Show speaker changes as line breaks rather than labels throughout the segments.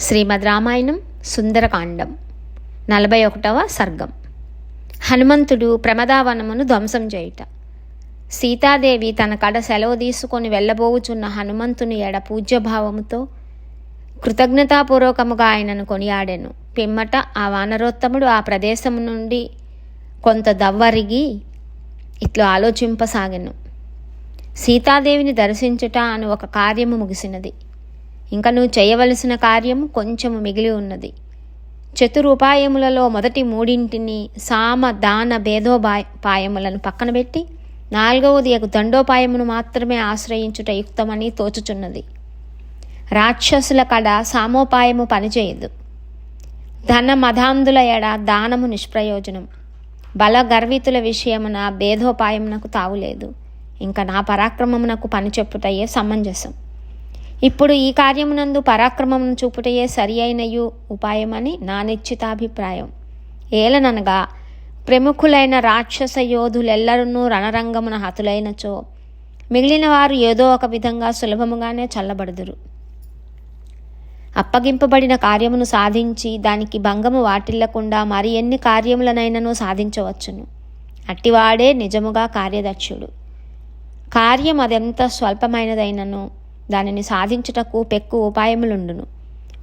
శ్రీమద్ రామాయణం సుందరకాండం. నలభై ఒకటవ సర్గం. హనుమంతుడు ప్రమదావనమును ధ్వంసం చేయుట. సీతాదేవి తన కడ సెలవు తీసుకొని వెళ్ళబోవుచున్న హనుమంతుని ఎడ పూజ్యభావముతో కృతజ్ఞతాపూర్వకముగా ఆయనను కొనియాడెను. పిమ్మట ఆ వానరోత్తముడు ఆ ప్రదేశము నుండి కొంత దవ్వరిగి ఇట్లు ఆలోచింపసాగెను. సీతాదేవిని దర్శించుట అని ఒక కార్యము ముగిసినది. ఇంకా నువ్వు చేయవలసిన కార్యము కొంచెము మిగిలి ఉన్నది. చతురుపాయములలో మొదటి మూడింటిని సామ దాన భేదోపాయములను పక్కన పెట్టి నాలుగవది యొక్క దండోపాయమును మాత్రమే ఆశ్రయించుట యుక్తమని తోచుచున్నది. రాక్షసుల కడ సామోపాయము పనిచేయదు. ధన మధాంధుల ఎడ దానము నిష్ప్రయోజనం. బల గర్వితుల విషయమున భేదోపాయమునకు తావులేదు. ఇంకా నా పరాక్రమమునకు పనిచెప్పుటయ్యే సమంజసం. ఇప్పుడు ఈ కార్యమునందు పరాక్రమమును చూపుటయే సరి అయినయు ఉపాయమని నా నిశ్చితాభిప్రాయం. ఏలననగా ప్రముఖులైన రాక్షస యోధులెల్లరూ రణరంగమున హతులైనచో మిగిలిన వారు ఏదో ఒక విధంగా సులభముగానే చల్లబడుదురు. అప్పగింపబడిన కార్యమును సాధించి దానికి భంగము వాటిల్లకుండా మరి ఎన్ని కార్యములనైనను సాధించవచ్చును. అట్టివాడే నిజముగా కార్యదక్షుడు. కార్యం అదెంత స్వల్పమైనదైనను దానిని సాధించుటకు పెక్కు ఉపాయములుండును.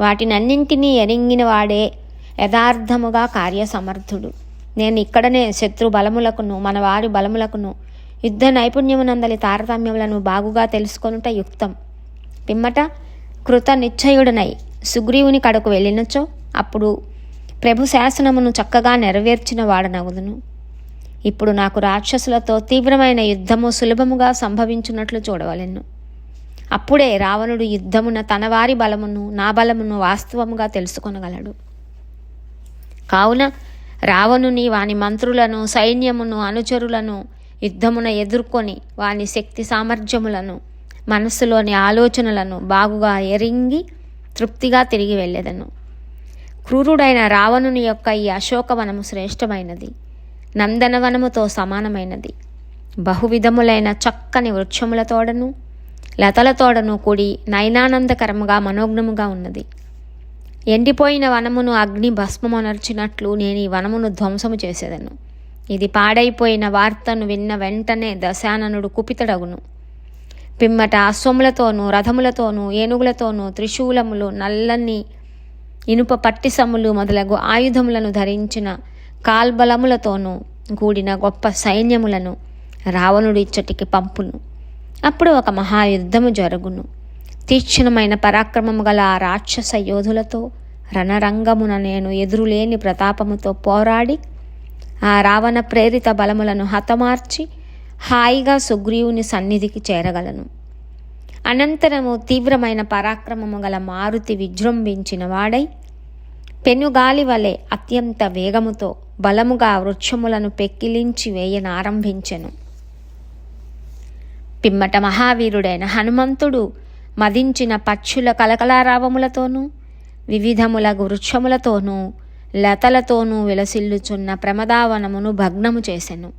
వాటినన్నింటినీ ఎరింగిన వాడే యథార్థముగా కార్యసమర్థుడు. నేను ఇక్కడనే శత్రు బలములకును మన వారి బలములకును యుద్ధ నైపుణ్యమునందలి తారతమ్యములను బాగుగా తెలుసుకొనుట యుక్తం. పిమ్మట కృత నిశ్చయుడనై సుగ్రీవుని కడకు వెళ్ళినచో అప్పుడు ప్రభు శాసనమును చక్కగా నెరవేర్చిన వాడనగుదును. ఇప్పుడు నాకు రాక్షసులతో తీవ్రమైన యుద్ధము సులభముగా సంభవించున్నట్లు చూడవలెను. అప్పుడే రావణుడు యుద్ధమున తన వారి బలమును నా బలమును వాస్తవముగా తెలుసుకొనగలడు. కావున రావణుని వాని మంత్రులను సైన్యమును అనుచరులను యుద్ధమున ఎదుర్కొని వాని శక్తి సామర్థ్యములను మనస్సులోని ఆలోచనలను బాగుగా ఎరింగి తృప్తిగా తిరిగి వెళ్ళేదను. క్రూరుడైన రావణుని యొక్క ఈ అశోకవనము శ్రేష్టమైనది. నందనవనముతో సమానమైనది. బహువిధములైన చక్కని లతల లతలతోడను కూడి నయనానందకరముగా మనోజ్ఞముగా ఉన్నది. ఎండిపోయిన వనమును అగ్ని భస్మమనర్చినట్లు నేను ఈ వనమును ధ్వంసము చేసేదను. ఇది పాడైపోయిన వార్తను విన్న వెంటనే దశాననుడు కుపితడగును. పిమ్మట అశ్వములతోనూ రథములతోనూ ఏనుగులతోనూ త్రిశూలములు నల్లని ఇనుప పట్టిసములు మొదలగు ఆయుధములను ధరించిన కాల్బలములతోనూ కూడిన గొప్ప సైన్యములను రావణుడిచ్చటికి పంపును. అప్పుడు ఒక మహాయుద్ధము జరుగును. తీక్షణమైన పరాక్రమము గల ఆ రాక్షస యోధులతో రణరంగమున నేను ఎదురులేని ప్రతాపముతో పోరాడి ఆ రావణ ప్రేరిత బలములను హతమార్చి హాయిగా సుగ్రీవుని సన్నిధికి చేరగలను. అనంతరము తీవ్రమైన పరాక్రమము గల మారుతి విజృంభించిన వాడై పెనుగాలి వలె అత్యంత వేగముతో బలముగా వృక్షములను పెక్కిలించి వేయనారంభించెను. పిమ్మట మహావీరుడైన హనుమంతుడు మదించిన పక్షుల కలకలారావములతోనూ వివిధముల వృక్షములతోనూ లతలతోనూ విలసిల్లుచున్న ప్రమదావనమును భగ్నము చేసెను.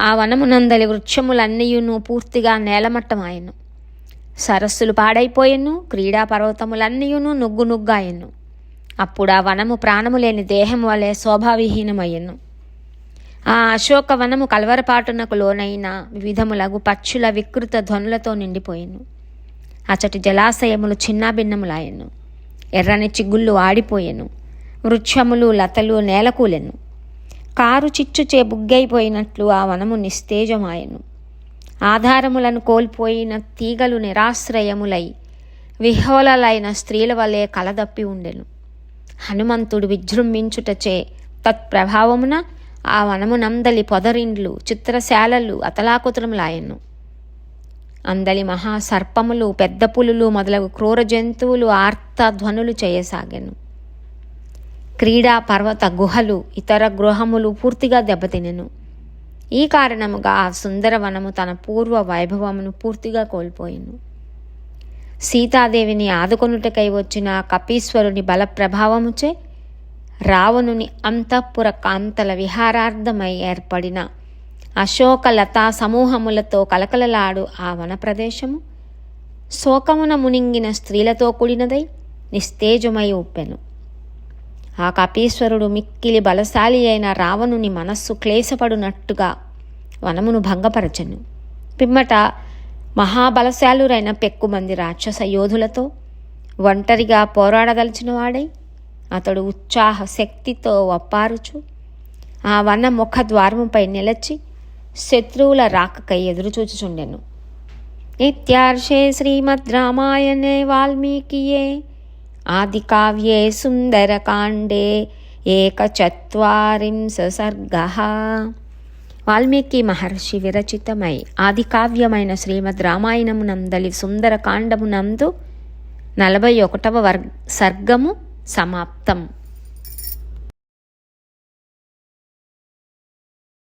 ఆ వనమునందలి వృక్షములన్నీయును పూర్తిగా నేలమట్టమాయెను. సరస్సులు పాడైపోయెను క్రీడా పర్వతములన్నీయును నుగ్గు నుగ్గాయెను. అప్పుడు ఆ వనము ప్రాణము లేని దేహం వలె శోభావిహీనమయ్యను. ఆ అశోక వనము కలవరపాటునకు లోనైన వివిధములగు పక్షుల వికృత ధ్వనులతో నిండిపోయెను. అచటి జలాశయములు చిన్నాభిన్నములాయెను. ఎర్రని చిగుళ్ళు ఆడిపోయెను. వృక్షములు లతలు నేలకూలెను. కారు చిచ్చుచే బుగ్గైపోయినట్లు ఆ వనము నిస్తేజమాయెను. ఆధారములను కోల్పోయిన తీగలు నిరాశ్రయములై విహోలలైన స్త్రీల వలె కలదప్పి ఉండెను. హనుమంతుడు విజృంభించుటచే తత్ప్రభావమున ఆ వనమునందలి పొదరిండ్లు చిత్రశాలలు అతలాకుతలములాయను అందలి మహాసర్పములు పెద్ద పులులు మొదలగు క్రూర జంతువులు ఆర్త ధ్వనులు చేయసాగాను. క్రీడా పర్వత గుహలు ఇతర గృహములు పూర్తిగా దెబ్బతినెను. ఈ కారణముగా ఆ సుందరవనము తన పూర్వ వైభవమును పూర్తిగా కోల్పోయిను. సీతాదేవిని ఆదుకొనుటకై వచ్చిన కపీశ్వరుని బల ప్రభావముచే రావణుని అంతఃపుర కాంతల విహారార్థమై ఏర్పడిన అశోకలతా సమూహములతో కలకలలాడు ఆ వన ప్రదేశము శోకమున మునింగిన స్త్రీలతో కూడినదై నిస్తేజమై ఉప్పెను ఆ కపీశ్వరుడు మిక్కిలి బలశాలి అయిన రావణుని మనస్సు క్లేశపడునట్టుగా వనమును భంగపరచెను. పిమ్మట మహాబలశాలురైన పెక్కుమంది రాక్షస యోధులతో ఒంటరిగా పోరాడదలిచిన వాడై అతడు ఉత్సాహ శక్తితో వప్పారుచు ఆ వన ముఖ ద్వారముపై నిలచి శత్రువుల రాకకై ఎదురుచూచుచుండెను నిత్యార్షే శ్రీమద్ రామాయణే వాల్మీకియే ఆదికావ్యే సుందరకాండే ఏకచత్వారింశ సర్గ వాల్మీకి మహర్షి విరచితమై ఆదికావ్యమైన శ్రీమద్ రామాయణమునందలి సుందరకాండమునందు నలభై ఒకటవ వర్గ సర్గము సమాప్తం